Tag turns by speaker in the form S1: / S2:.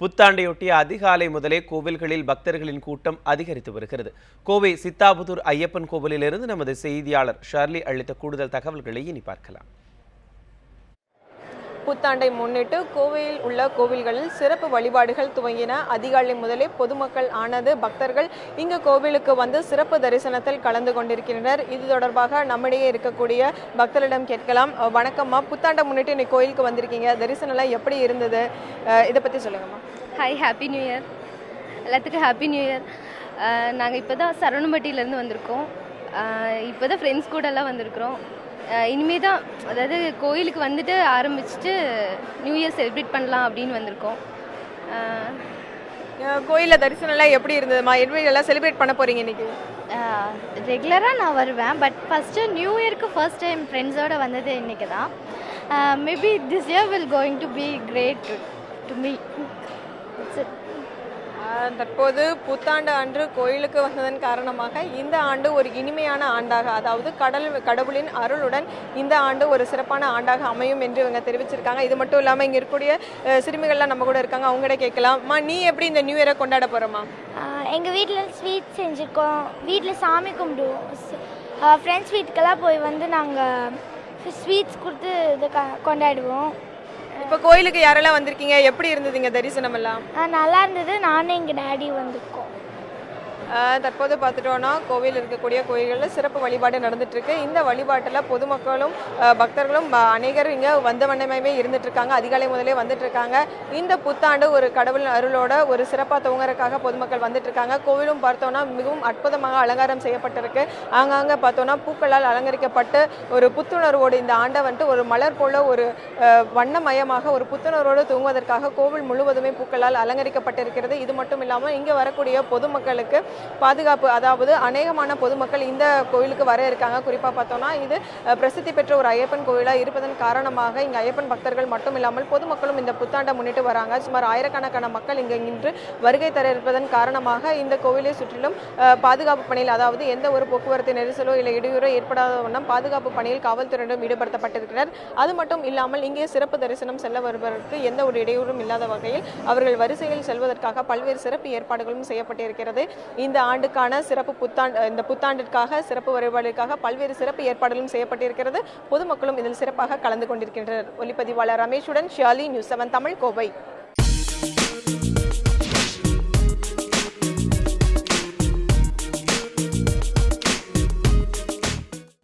S1: புத்தாண்டையொட்டி அதிகாலை முதலே கோவில்களில் பக்தர்களின் கூட்டம் அதிகரித்து வருகிறது. கோவை சித்தாபுதூர் ஐயப்பன் கோவிலிலிருந்து நமது செய்தியாளர் ஷர்லி அளித்த கூடுதல் தகவல்களை இனி பார்க்கலாம்.
S2: புத்தாண்டை முன்னிட்டு கோவையில் உள்ள கோவில்களில் சிறப்பு வழிபாடுகள் துவங்கின. அதிகாலை முதலே பொதுமக்கள் ஆனது பக்தர்கள் இங்கு கோவிலுக்கு வந்து சிறப்பு தரிசனத்தில் கலந்து கொண்டிருக்கின்றனர். இது தொடர்பாக நம்மிடையே இருக்கக்கூடிய பக்தர்களிடம் கேட்கலாம். வணக்கம்மா புத்தாண்டை முன்னிட்டு இன்னைக்கு கோயிலுக்கு வந்திருக்கீங்க. தரிசனம்லாம் எப்படி இருந்தது? இதை பற்றி சொல்லுங்கம்மா.
S3: ஹாய் ஹாப்பி நியூ இயர் எல்லாத்துக்கும் ஹாப்பி நியூ இயர் நாங்கள் இப்போ தான் சரவணம்பட்டியிலேருந்து வந்திருக்கோம். இப்போ தான் ஃப்ரெண்ட்ஸ் கூடலாம் வந்திருக்கிறோம். இனிமே தான் அதாவது கோயிலுக்கு வந்துட்டு ஆரம்பிச்சுட்டு நியூ இயர் செலிப்ரேட் பண்ணலாம் அப்படின்னு வந்திருக்கோம்.
S2: கோயிலில் தரிசனம்லாம் எப்படி இருந்ததுமா? எப்படி எல்லாம் செலிப்ரேட் பண்ண போறீங்க இன்னைக்கு?
S4: ரெகுலராக நான் வருவேன். பட் ஃபஸ்ட்டு நியூ இயர்க்கு ஃபர்ஸ்ட் டைம் ஃப்ரெண்ட்ஸோடு வந்தது இன்றைக்கி தான் maybe this year will going to be great to me
S2: தற்போது புத்தாண்டு அன்று கோயிலுக்கு வந்ததன் காரணமாக இந்த ஆண்டு ஒரு இனிமையான ஆண்டாக அதாவது கடல் கடவுளின் அருளுடன் இந்த ஆண்டு ஒரு சிறப்பான ஆண்டாக அமையும் என்று இவங்க தெரிவிச்சிருக்காங்க. இது மட்டும் இல்லாமல் இங்கே இருக்கக்கூடிய சிறுமிகள்லாம் நம்ம கூட இருக்காங்க. அவங்ககிட்ட கேட்கலாம். நீ எப்படி இந்த நியூ இயரை கொண்டாட போகிறோம்மா
S4: எங்கள் வீட்டில் ஸ்வீட் செஞ்சுருக்கோம். வீட்டில் சாமி கும்பிடுவோம். ஃப்ரெண்ட்ஸ் வீட்டுக்கெல்லாம் போய் வந்து நாங்கள் ஸ்வீட்ஸ் கொடுத்து இதை க கொண்டாடுவோம்.
S2: இப்போ கோயிலுக்கு யாரெல்லாம் வந்திருக்கீங்க? எப்படி இருந்தது இங்கே தரிசனம் எல்லாம்
S4: நல்லா இருந்தது. நானும் எங்கள் டேடி வந்திருக்கோம்.
S2: தற்போது பார்த்துட்டோன்னா கோவில் இருக்கக்கூடிய கோயில்களில் சிறப்பு வழிபாடு நடந்துட்டுருக்கு. இந்த வழிபாட்டில் பொதுமக்களும் பக்தர்களும் அநேகர் இங்கே வந்த வண்ணமே இருந்துட்டுருக்காங்க. அதிகாலை முதலே வந்துட்டுருக்காங்க. இந்த புத்தாண்டு ஒரு கடவுள் அருளோட ஒரு சிறப்பாக துவங்குறதுக்காக பொதுமக்கள் வந்துட்டுருக்காங்க. கோவிலும் பார்த்தோன்னா மிகவும் அற்புதமாக அலங்காரம் செய்யப்பட்டிருக்கு. ஆங்காங்கே பார்த்தோன்னா பூக்களால் அலங்கரிக்கப்பட்டு ஒரு புத்துணர்வோடு இந்த ஆண்டை வந்துட்டு ஒரு மலர் போல ஒரு வண்ணமயமாக ஒரு புத்துணர்வோடு தூங்குவதற்காக கோவில் முழுவதுமே பூக்களால் அலங்கரிக்கப்பட்டிருக்கிறது. இது மட்டும் இல்லாமல் இங்கே வரக்கூடிய பொதுமக்களுக்கு பாதுகாப்பு அதாவது அநேகமான பொதுமக்கள் இந்த கோயிலுக்கு வர இருக்காங்க. குறிப்பாக பார்த்தோம்னா இது பிரசித்தி பெற்ற ஒரு ஐயப்பன் கோயிலாக இருப்பதன் காரணமாக இங்கே ஐயப்பன் பக்தர்கள் மட்டும் இல்லாமல் பொதுமக்களும் இந்த புத்தாண்டை முன்னிட்டு வராங்க. சுமார் ஆயிரக்கணக்கான மக்கள் இங்கே இன்று வருகை தர இருப்பதன் காரணமாக இந்த கோவிலை சுற்றிலும் பாதுகாப்பு பணியில் அதாவது எந்த ஒரு போக்குவரத்து நெரிசலோ இல்லை இடையூறோ ஏற்படாத வண்ணம் பாதுகாப்பு பணியில் காவல்துறையினரும் ஈடுபடுத்தப்பட்டிருக்கிறார். அது மட்டும் இல்லாமல் இங்கே சிறப்பு தரிசனம் செல்ல வருவதற்கு எந்த ஒரு இடையூறும் இல்லாத வகையில் அவர்கள் வரிசையில் செல்வதற்காக பல்வேறு சிறப்பு ஏற்பாடுகளும் செய்யப்பட்டிருக்கிறது. இந்த ஆண்டுக்கான சிறப்பு புத்தாண்டு இந்த புத்தாண்டிற்காக சிறப்பு வழிபாடுக்காக பல்வேறு சிறப்பு ஏற்பாடுகளும் செய்யப்பட்டிருக்கிறது. பொதுமக்களும் இதில் சிறப்பாக கலந்து கொண்டிருக்கின்றனர். ஒலிப்பதிவாளர் ரமேஷுடன் ஷியாலி நியூஸ் செவன் தமிழ் கோவை.